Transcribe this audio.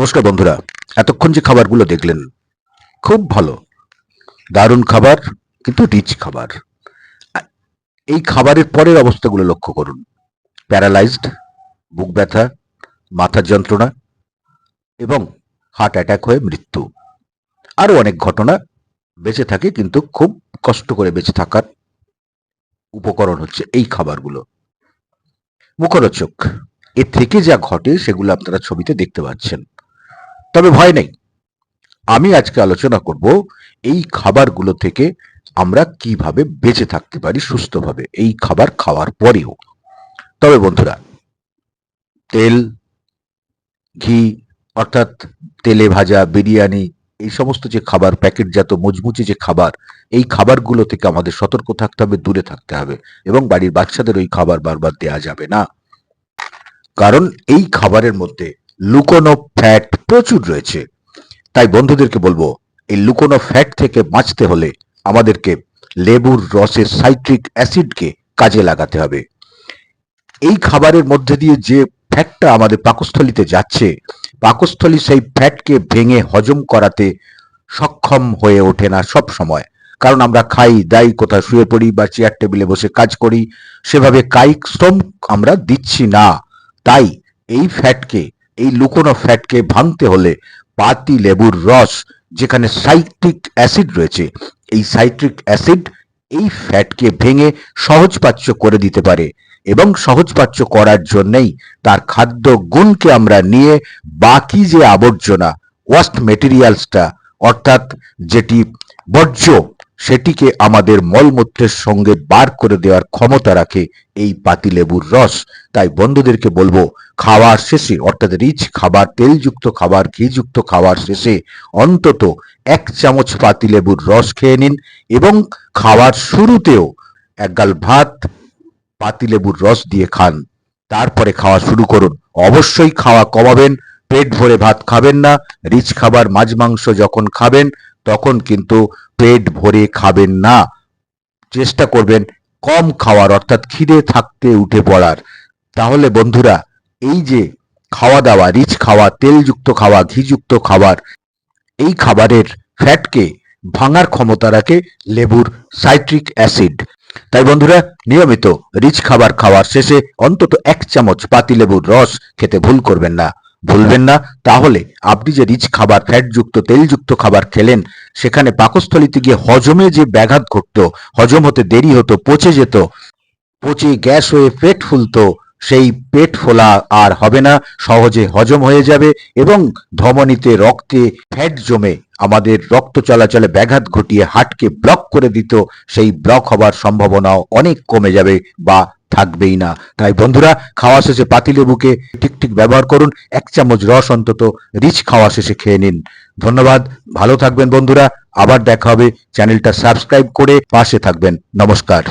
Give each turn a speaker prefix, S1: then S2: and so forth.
S1: নমস্কার বন্ধুরা, এতক্ষণ যে খাবারগুলো দেখলেন, খুব ভালো। দারুণ খাবার, কিন্তু রিচ খাবার। এই খাবারের পরের অবস্থাগুলো লক্ষ্য করুন। প্যারালাইজড বুক ব্যথা, মাথার যন্ত্রণা এবং হার্ট অ্যাটাক হয়ে মৃত্যু। আরও অনেক ঘটনা বেঁচে থাকে, কিন্তু খুব কষ্ট করে বেঁচে থাকার উপকরণ হচ্ছে এই খাবারগুলো। মুখরোচক। এর থেকে যা ঘটে, সেগুলো আপনারা ছবিতে দেখতে পাচ্ছেন। তবে ভয় নেই। আমি আজকে আলোচনা করব এই খাবারগুলো থেকে আমরা কীভাবে বেঁচে থাকতে পারি সুস্থভাবে। এই খাবার খাওয়ার পরেও। তবে বন্ধুরা, তেল, ঘি, অর্থাৎ তেলে ভাজা, বিরিয়ানি, এই সমস্ত যে খাবার, প্যাকেটজাত, মুচমুচে যে খাবার, এই খাবারগুলো থেকে আমাদের সতর্ক থাকতে হবে, দূরে থাকতে হবে এবং বাড়ির বাচ্চাদের ওই খাবার বারবার দেওয়া যাবে না। কারণ এই খাবারের মধ্যে লুকোনো ফ্যাট প্রচুর রয়েছে। তাই বন্ধুদেরকে বলব, এই লুকোনো ফ্যাট থেকে বাঁচতে হলে আমাদেরকে লেবুর রসের সাইট্রিক অ্যাসিডকে কাজে লাগাতে হবে। এই খাবারের মধ্যে দিয়ে যে ফ্যাটটা আমাদের পাকস্থলিতে যাচ্ছে, পাকস্থলী সেই ফ্যাটকে ভেঙে হজম করাতে সক্ষম হয়ে ওঠে না সব সময়। কারণ আমরা খাই, দাই, কোথাও শুয়ে পড়ি বা চেয়ার টেবিলে বসে কাজ করি, সেভাবে কায়িক শ্রম আমরা দিচ্ছি না। তাই এই ফ্যাটকে এই লুকোনো ফ্যাটকে ভাঙতে হলে পাতি লেবুর রস, যেখানে সাইট্রিক অ্যাসিড রয়েছে, এই সাইট্রিক অ্যাসিড এই ফ্যাটকে ভেঙে সহজপাচ্য করে দিতে পারে এবং সহজপাচ্য করার জন্যেই তার খাদ্য গুণকে আমরা নিয়ে বাকি যে আবর্জনা ওয়াস্ট মেটেরিয়ালসটা অর্থাৎ যেটি বর্জ্য সেটিকে আমাদের মলমূত্রের সঙ্গে বার করে দেওয়ার ক্ষমতা রাখে এই পাতিলেবুর রস। তাই বন্ধুদেরকে বলব, খাওয়ার শেষে, অর্থাৎ রিচ খাবার, তেলযুক্ত খাবার, ঘিযুক্ত খাবার শেষে অন্তত এক চামচ পাতিলেবুর রস খেয়ে নিন এবং খাওয়ার শুরুতেও এক গাল ভাত, পাতিলেবুর রস দিয়ে খান। তারপরে খাওয়া শুরু করুন। অবশ্যই খাওয়া কমাবেন, পেট ভরে ভাত খাবেন না। রিচ খাবার মাছ মাংস যখন খাবেন, তখন কিন্তু পেট ভরে খাবেন না। চেষ্টা করবেন কম খাওয়ার, অর্থাৎ খিদে থাকতে উঠে পড়ার। তাহলে বন্ধুরা, এই যে খাওয়া দাওয়া, রিচ খাওয়া, তেলযুক্ত খাওয়া, ঘিযুক্ত খাবার, এই খাবারের ফ্যাটকে ভাঙার ক্ষমতা রাখে লেবুর সাইট্রিক অ্যাসিড। তাই বন্ধুরা, নিয়মিত রিচ খাবার খাওয়ার শেষে অন্তত এক চামচ পাতিলেবুর রস খেতে ভুল করবেন না। ভুলবেন না। তাহলে আপনি যে রিচ খাবার, ফ্যাটযুক্ত, তেলযুক্ত খাবার খেলেন, সেখানে পাকস্থলিতে গিয়ে হজমে যে ব্যাঘাত ঘটতো, হজম হতে দেরি হতো, পচে যেত, পচে গ্যাস হয়ে পেট ফুলতো, সেই পেট ফোলা আর হবে না। সহজে হজম হয়ে যাবে এবং ধমনীতে, রক্তে ফ্যাট জমে আমাদের রক্ত চলাচলে ব্যাঘাত ঘটিয়ে হার্টকে ব্লক করে দিত। সেই ব্লক হবার সম্ভাবনাও অনেক কমে যাবে বা থাকবেই না। তাই বন্ধুরা, খাওয়া শেষে পাতিলেবুকে ঠিক ঠিক ব্যবহার করুন। এক চামচ রস অন্তত, রিচ খাওয়া শেষে খেয়ে নিন। ধন্যবাদ, ভালো থাকবেন বন্ধুরা। আবার দেখা হবে। চ্যানেলটা সাবস্ক্রাইব করে পাশে থাকবেন। নমস্কার।